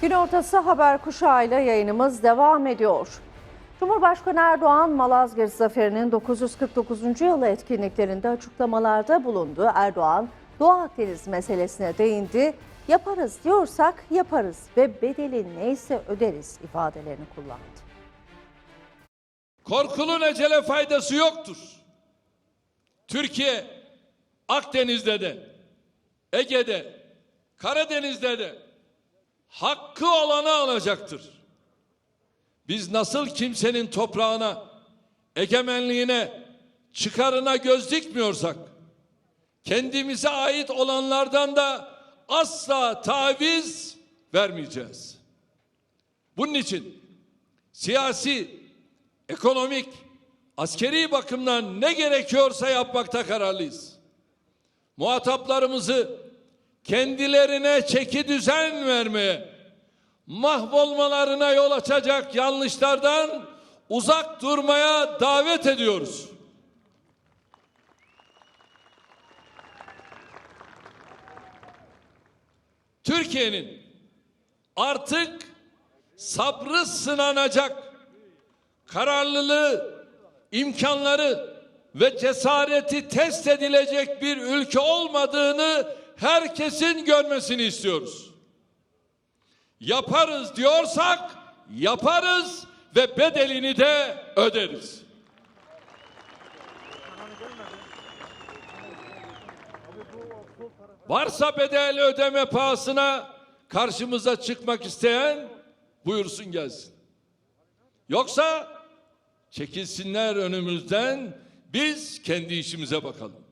Gün ortası haber kuşağıyla yayınımız devam ediyor. Cumhurbaşkanı Erdoğan Malazgirt Zaferi'nin 949. yılı etkinliklerinde açıklamalarda bulundu. Erdoğan Doğu Akdeniz meselesine değindi. Yaparız diyorsak yaparız ve bedeli neyse öderiz ifadelerini kullandı. Korkulun ecele faydası yoktur. Türkiye Akdeniz'de de, Ege'de, Karadeniz'de de hakkı olanı alacaktır. Biz nasıl kimsenin toprağına, egemenliğine, çıkarına göz dikmiyorsak, kendimize ait olanlardan da asla taviz vermeyeceğiz. Bunun için siyasi, ekonomik, askeri bakımdan ne gerekiyorsa yapmakta kararlıyız. Muhataplarımızı kendilerine çeki düzen vermeye, mahvolmalarına yol açacak yanlışlardan uzak durmaya davet ediyoruz. Türkiye'nin artık sabrı sınanacak kararlılığı, imkanları ve cesareti test edilecek bir ülke olmadığını herkesin görmesini istiyoruz. Yaparız diyorsak yaparız ve bedelini de öderiz. Varsa bedel ödeme pahasına karşımıza çıkmak isteyen buyursun gelsin. Yoksa çekilsinler önümüzden biz kendi işimize bakalım.